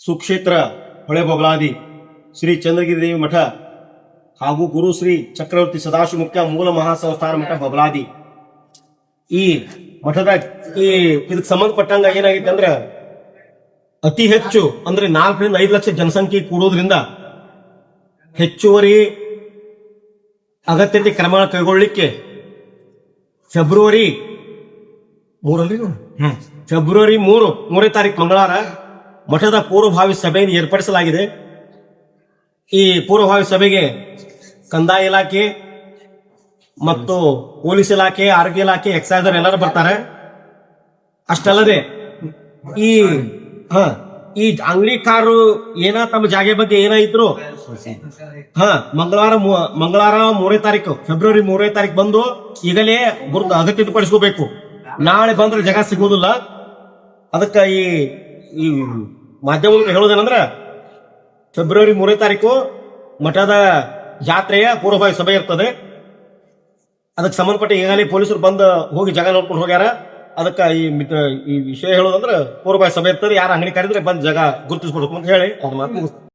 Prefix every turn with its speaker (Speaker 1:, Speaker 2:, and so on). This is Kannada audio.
Speaker 1: ಸುಕ್ಷೇತ್ರ ಹೊಳೆ ಬೊಗಲಾದಿ ಶ್ರೀ ಚಂದ್ರಗಿರಿ ದೇವಿ ಮಠ ಹಾಗೂ ಗುರು ಶ್ರೀ ಚಕ್ರವರ್ತಿ ಸದಾಶಿವ ಮುಖ್ಯ ಮೂಲ ಮಹಾಸಂಸ್ಥಾನ ಮಠ ಬಬಲಾದಿ. ಈ ಮಠದ ಈ ಇದಕ್ಕೆ ಸಂಬಂಧಪಟ್ಟಂಗ ಏನಾಗಿತ್ತು ಅಂದ್ರೆ ಅತಿ ಹೆಚ್ಚು ಅಂದ್ರೆ ನಾಲ್ಕರಿಂದ ಐದು ಲಕ್ಷ ಜನಸಂಖ್ಯೆ ಕೂಡೋದ್ರಿಂದ ಹೆಚ್ಚುವರಿ ಅಗತ್ಯತೆ ಕ್ರಮ ಕೈಗೊಳ್ಳಿಕ್ಕೆ ಫೆಬ್ರವರಿ ಮೂರಲ್ಲಿ ಫೆಬ್ರವರಿ ಮೂರು ಮೂರನೇ ತಾರೀಕು ಮಂಗಳವಾರ ಮಠದ ಪೂರ್ವಭಾವಿ ಸಭೆಯನ್ನು ಏರ್ಪಡಿಸಲಾಗಿದೆ. ಈ ಪೂರ್ವಭಾವಿ ಸಭೆಗೆ ಕಂದಾಯ ಇಲಾಖೆ ಮತ್ತು ಪೊಲೀಸ್ ಇಲಾಖೆ, ಆರೋಗ್ಯ ಇಲಾಖೆ ಎಕ್ಸೈಸ್ ಎಲ್ಲರೂ ಬರ್ತಾರೆ. ಅಷ್ಟಲ್ಲದೆ ಈ, ಹ, ಈ ಅಂಗಡಿ ಕಾರು ಏನ ತಮ್ಮ ಜಾಗೆ ಬಗ್ಗೆ ಏನ ಇದ್ರು, ಹ, ಮಂಗಳವಾರ ಮಂಗಳವಾರ ಮೂರನೇ ತಾರೀಕು, ಫೆಬ್ರವರಿ ಮೂರನೇ ತಾರೀಕು ಬಂದು ಈಗಲೇ ಗುರುತು ಅಗತ್ಯಪಡಿಸ್ಕೋಬೇಕು ನಾಳೆ ಬಂದ್ರೆ ಜಾಗ ಸಿಗುವುದಿಲ್ಲ. ಅದಕ್ಕ ಈ ಈ ಮಾಧ್ಯಮ ಮೂಲಕ ಹೇಳೋದೇನಂದ್ರ ಫೆಬ್ರವರಿ ಮೂರನೇ ತಾರೀಕು ಮಠದ ಜಾತ್ರೆಯ ಪೂರ್ವಭಾವಿ ಸಭೆ ಇರ್ತದೆ. ಅದಕ್ಕೆ ಸಂಬಂಧಪಟ್ಟ ಈಗಾಗಲೇ ಪೊಲೀಸರು ಬಂದು ಹೋಗಿ ಜಾಗ ನೋಡ್ಕೊಂಡು ಹೋಗ್ಯಾರ. ಅದಕ್ಕೆ ಈ ಈ ವಿಷಯ ಹೇಳೋದಂದ್ರೆ ಪೂರ್ವಭಾವಿ ಸಭೆ ಇರ್ತದೆ. ಯಾರು ಅಂಗಡಿ ಕರೆದ್ರೆ ಬಂದು ಜಾಗ ಗುರುತಿಸ್ಕೊಡ್ಬೇಕು ಅಂತ ಹೇಳಿ ಅವ್ರ ಮಾತು.